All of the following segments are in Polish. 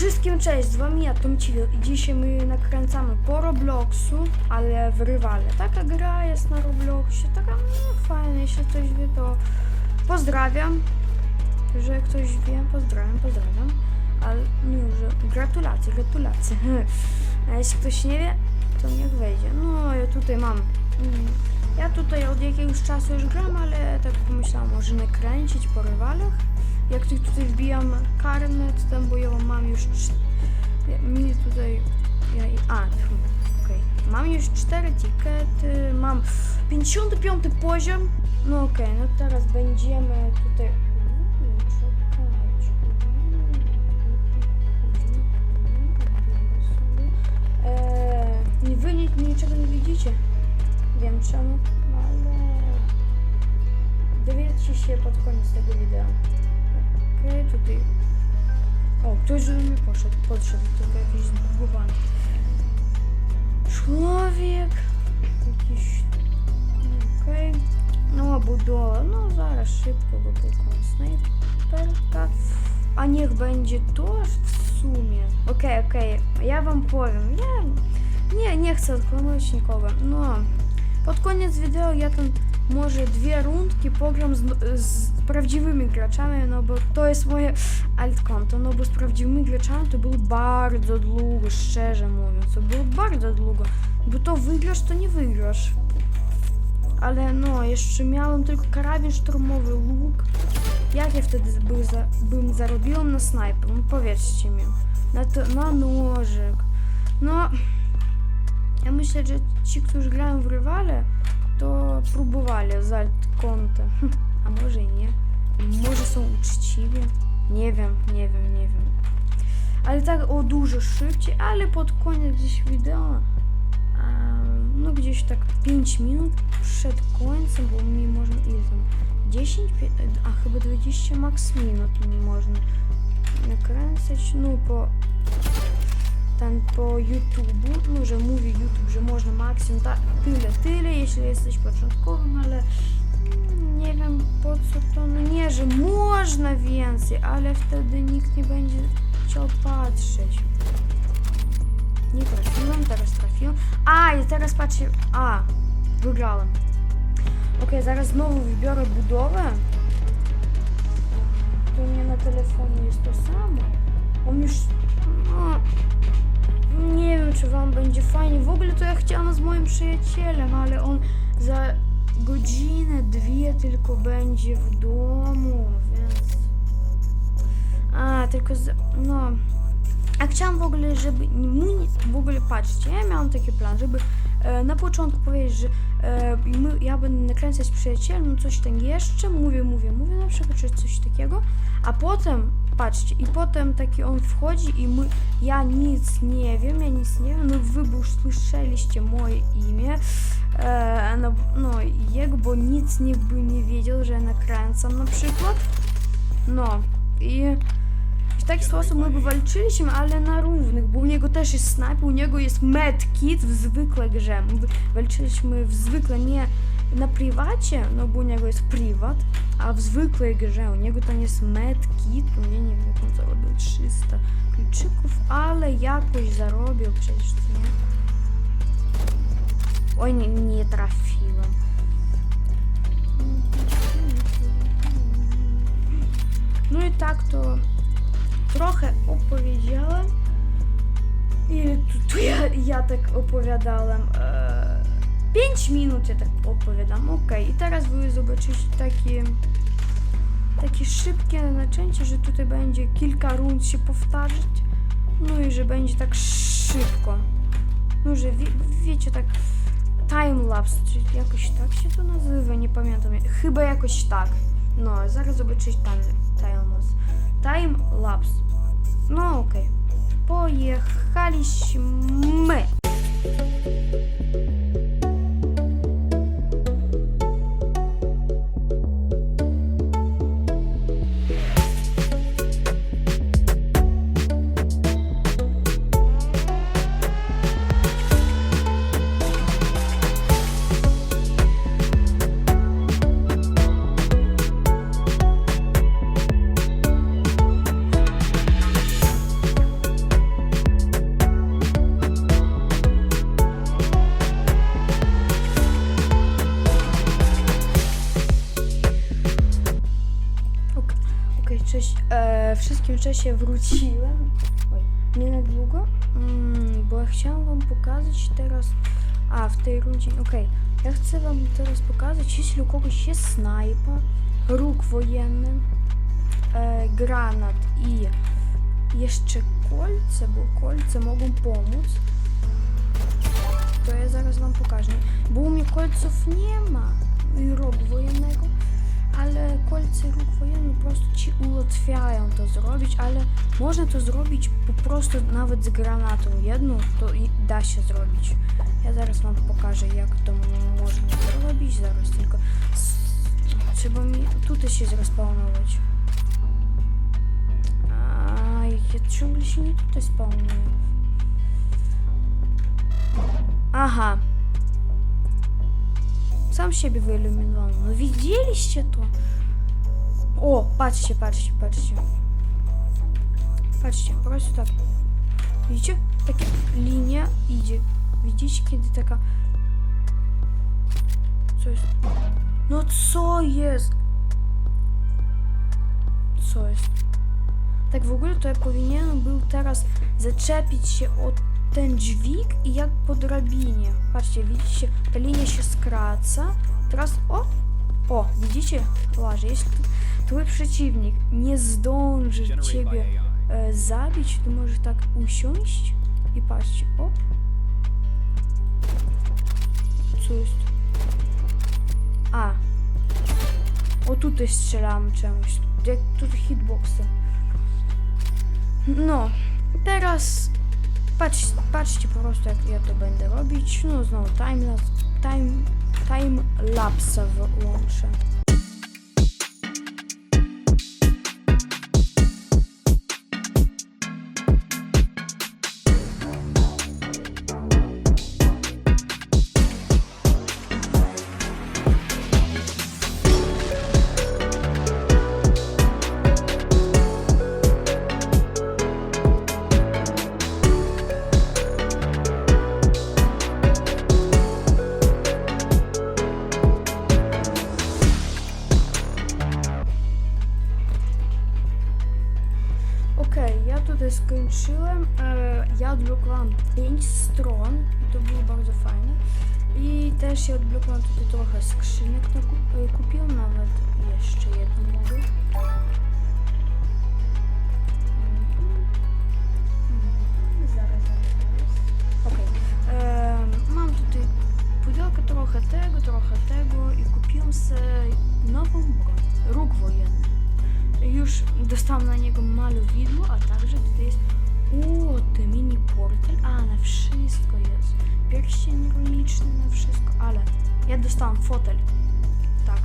Wszystkim cześć, z wami ja, Tom Civil i dzisiaj my nakręcamy po Robloxu, ale w rywale. Taka gra jest na Robloxie, taka no, fajna, jeśli ktoś wie to pozdrawiam, że ktoś wie, pozdrawiam, pozdrawiam, ale no, że gratulacje, gratulacje. A jeśli ktoś nie wie, to niech wejdzie. No, ja tutaj mam, mm, ja tutaj od jakiegoś czasu już gram, ale tak pomyślałam, może nakręcić po rywalach. Jak tu- tutaj wbijam karnet, tam bo ja mam już mi tutaj ja, a, okej. Mam już cztery tikety, mam 55 poziom. No okej, no teraz będziemy tutaj. Eee, wy ni- niczego nie widzicie. Wiem czemu, ale dowiecie się pod koniec tego wideo. Okej, tutaj. O, ktoś do mnie poszedł, podszedł, tylko jakiś zbugowany. Człowiek. Jakiś. Okej. No, budowa. No, zaraz szybko go pokonam. Snajperka. A niech będzie to w sumie. Okej, okej. Ja wam powiem. Ja nie, nie chcę odkłamać nikogo. No, pod koniec wideo ja tam może dwie rundki pogram z, z prawdziwymi graczami, no bo to jest moje altkonto, no bo z prawdziwymi graczami to było bardzo długo, szczerze mówiąc, to było bardzo długo, bo to wygrasz, to nie wygrasz. Ale no, jeszcze miałem tylko karabin szturmowy, łuk. Jak ja wtedy za, bym zarobiła na snajper? No powiedzcie mi. Na, to, na nożyk. No, ja myślę, że ci, którzy grają w rywale, próbowali z alt-konta. A może i nie. Może są uczciwi. Nie wiem, nie wiem, nie wiem. Ale tak o dużo szybciej, ale pod koniec gdzieś wideo. A, no gdzieś tak 5 minut przed końcem, bo mi można ile tam 10, pie- a chyba 20 max minut mi można nakręcać, no po tam po YouTube, no że mówi YouTube, że można maksimum ta, tyle, tyle, jeśli jesteś początkowym, ale mm, nie wiem po co to, no nie, że można więcej, ale wtedy nikt nie będzie chciał patrzeć. Nie trafiłem, teraz trafiłem. A, i teraz patrzcie, a, wygrałem. Okej, zaraz znowu wybiorę budowę. To nie na telefonie jest to czy wam będzie fajnie. W ogóle to ja chciałam z moim przyjacielem, ale on za godzinę, dwie tylko będzie w domu, więc... A, tylko za... no... A chciałam w ogóle, żeby mu w ogóle patrzcie, ja miałam taki plan, żeby e, na początku powiedzieć, że e, my, ja będę nakręcać przyjacielem, coś tam jeszcze, mówię, mówię, mówię na przykład, czy coś takiego, a potem, patrzcie, i potem taki on wchodzi i my, ja nic nie wiem, ja nic nie wiem, no wy już słyszeliście moje imię, e, no, no bo nic nikt by nie wiedział, że ja nakręcam na przykład, no i... W taki sposób my by walczyliśmy, ale na równych, bo u niego też jest sniper, u niego jest medkit w zwykłej grze. My walczyliśmy w zwykle nie na prywacie, no bo u niego jest prywat, a w zwykłej grze u niego tam jest medkit, u mnie nie wiem jak on zarobił 300 kluczyków, ale jakoś zarobił przecież, co nie? Oj, nie, nie trafiłem. No i tak to trochę opowiedziałem. Ile tu, tu ja, ja tak opowiadałem? Eee, 5 minut ja tak opowiadam, okej. I teraz wy zobaczycie takie, takie szybkie naczęcie, że tutaj będzie kilka rund się powtarzać. No i że będzie tak szybko. No, że wie, wiecie, tak timelapse, czy jakoś tak się to nazywa, nie pamiętam. Chyba jakoś tak. No, zaraz zobaczycie tam timelapse. Time lapse. No okej. Pojechaliśmy. Takim czasie wróciłem. Oj, nie na długo, mm, bo ja chciałam wam pokazać teraz. A, w tej rundzie. Okej, ja chcę wam teraz pokazać, jeśli u kogoś jest snajpa, róg wojenny, e, granat i jeszcze kolce, bo kolce mogą pomóc. To ja zaraz wam pokażę. Bo u mnie kolców nie ma i rogu wojennego, ale kolce róg wojenny po prostu ci ułatwiają to zrobić, ale można to zrobić po prostu nawet z granatą. Jedną to da się zrobić. Ja zaraz wam pokażę jak to można zrobić. Zaraz tylko trzeba mi tutaj się zrespawnować. A ja ciągle się nie tutaj spawnuję. Aha. To? O, patrzcie, patrzcie, patrzcie. Patrzcie, po prostu tak. Widzicie? Taka linia idzie. Widzicie, kiedy taka... Co jest? No co jest? Co jest? Tak w ogóle to ja powinienem był teraz zaczepić się o ten dźwig i jak po drabinie. Patrzcie, widzicie, ta linia się skraca. Teraz, o, o, widzicie? Łaże, jeśli twój przeciwnik nie zdąży ciebie e, zabić, to możesz tak usiąść i patrzcie, o. Co jest? A. O tutaj strzelam czemuś. Jak tutaj hitboxy. No, teraz patrz, patrzcie po prostu jak ja to będę robić. No znowu timelapse, time, time lapse włączę. Ja tutaj skończyłem. E, ja odblokowałam 5 stron i to było bardzo fajne. I też ja odblokowałam tutaj trochę skrzynek, no, kup, e, kupiłam nawet jeszcze jedną mogę. Mhm. Mhm. Zaraz, zaraz, zaraz. Okej. Em, Mam tutaj Już dostałam na niego malowidło, a także tutaj jest to mini portal, a na wszystko jest. Pierścień runiczny na wszystko, ale ja dostałam fotel. Tak.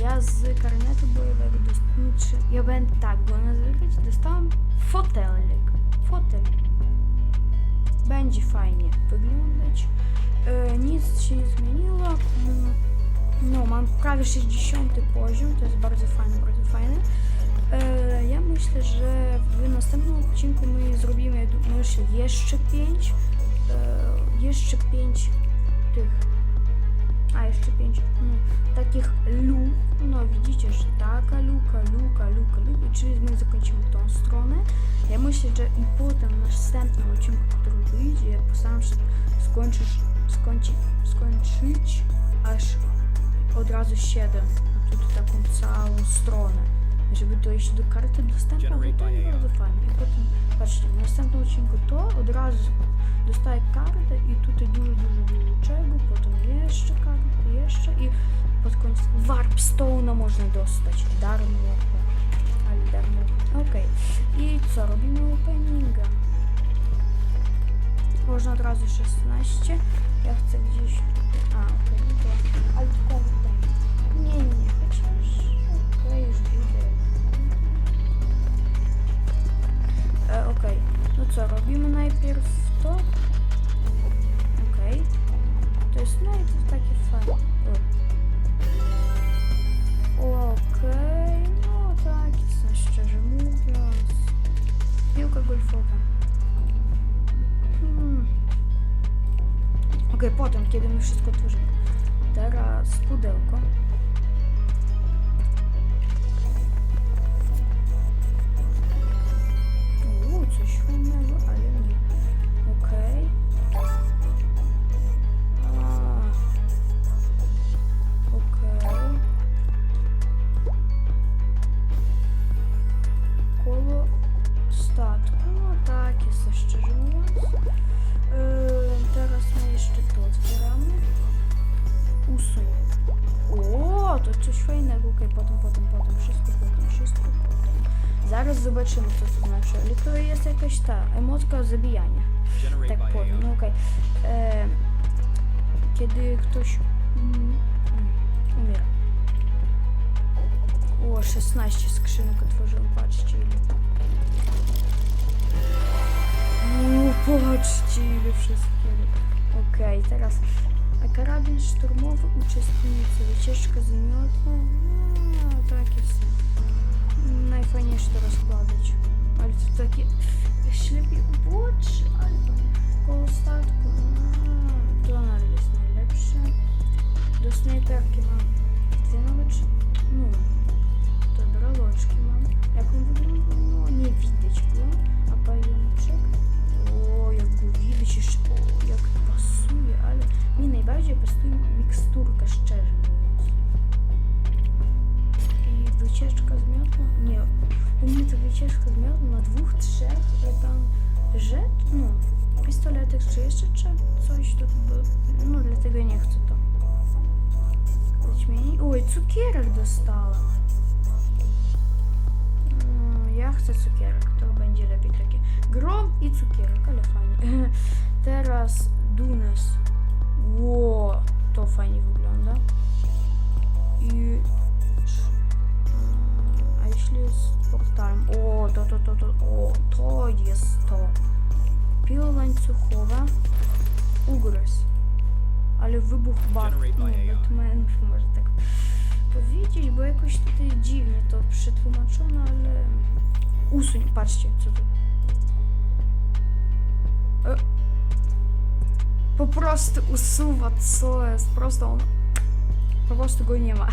Ja z karnetu bojowego dostałam, czy ja będę tak go nazywać, dostałam fotelik. Fotel. Będzie fajnie wyglądać. E, nic się nie zmieniło. No, mam prawie 60 poziom, to jest bardzo fajne, bardzo fajne. E, ja myślę, że w następnym odcinku my zrobimy, myślę, jeszcze 5, e, jeszcze 5 tych, a jeszcze 5 no, takich luk, no widzicie, że taka luka, luka, luka, luka, czyli my zakończymy tą stronę. Ja myślę, że i potem w następnym odcinku, który wyjdzie, ja postaram się skończyć, skończyć, skończyć aż od razu 7, a tu taką całą stronę, żeby dojść do karty dostępu, bo to jest bardzo fajne. I potem, patrzcie, w następnym odcinku to od razu dostaję kartę i tutaj dużo, dużo, dużo czego, potem jeszcze kartę, jeszcze i pod koniec Warpstone'a można dostać darmo, ale darmo. Okej, i co, robimy openinga. Można od razu 16. drugie, potem, kiedy my wszystko tworzymy. Teraz pudełko. Uuu, coś fajnego. Zaraz zobaczymy, co to znaczy. Ale to jest jakaś ta emotka zabijania. Tak powiem, no okej. E, Kiedy ktoś mm, mm, umiera. O, 16 skrzynek otworzyłem, patrzcie ile. O, patrzcie ile wszystkiego. Okej, teraz a karabin szturmowy, uczestnicy, wycieczka z miotą. No, takie są. Najfajniejsze to rozkładać. Ale to takie ślepie oczy, ale to koło statku. Mm, Tonal jest najlepszy. Z miotą na dwóch, trzech, e, tam rzecz, no, pistoletek czy jeszcze cze- coś, to no dlatego nie chcę to. Zaćmieni. Oj, cukierek dostałam. Mm, Ja chcę cukierek, to będzie lepiej takie. Grom i cukierek, ale fajnie. Teraz Dunes. Ło, to fajnie wygląda. I... Z portalem? O, to, to, to, to, o, to jest to. Piła łańcuchowa. Ugryz. Ale wybuch bat, no, AI. Batmanów, może tak powiedzieć, bo jakoś tutaj dziwnie to przetłumaczono, ale... Usuń, patrzcie, co tu. E. Po prostu usuwa, co jest, prosto on... Po prostu go nie ma.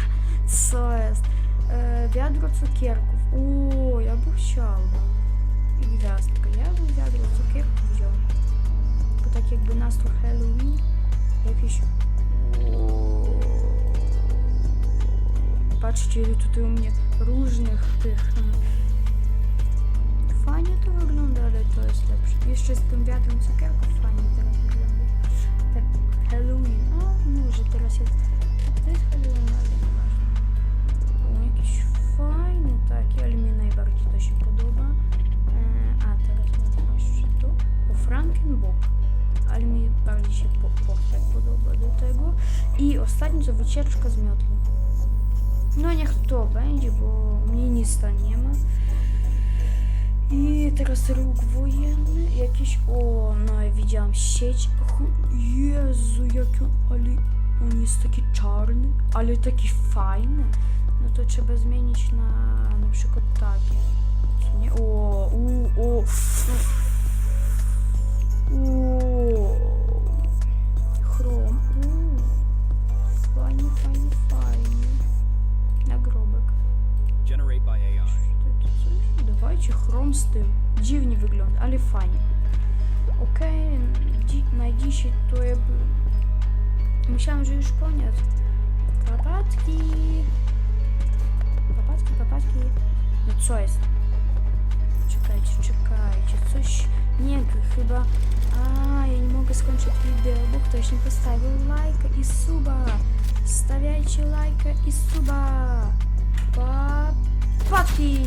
Co jest? E, wiadro cukierków. O, ja bym chciała. I gwiazdka. Ja bym wiadro cukierków wziął. Bo tak jakby nastrój Halloween. Jakiś... Patrzcie, ile tutaj u mnie różnych tych... hmm, Fajnie to wygląda, ale to jest lepsze. Jeszcze z tym wiadrem cukierków fajnie teraz wygląda. Tak Halloween. A, może teraz jest... To wycieczka z miotły. No niech to będzie, bo mnie nie ma. I teraz róg wojenny, jakiś, o, no ja widziałam sieć, Jezu, jaki on, ale on jest taki czarny, ale taki fajny, no to trzeba zmienić na na przykład takie, nie, o, u, o, o, coś. Dawajcie chrom z tym. Dziwnie wygląda, ale fajnie. Okej, dzi- na dzisiaj to jakby... Myślałam, że już koniec. Papatki. Papatki, papatki. No co jest? Czekajcie, czekajcie. Coś... Nie, chyba... A, ja nie mogę skończyć wideo, bo ktoś nie postawił lajka i suba. Stawiajcie lajka i suba. Papatki.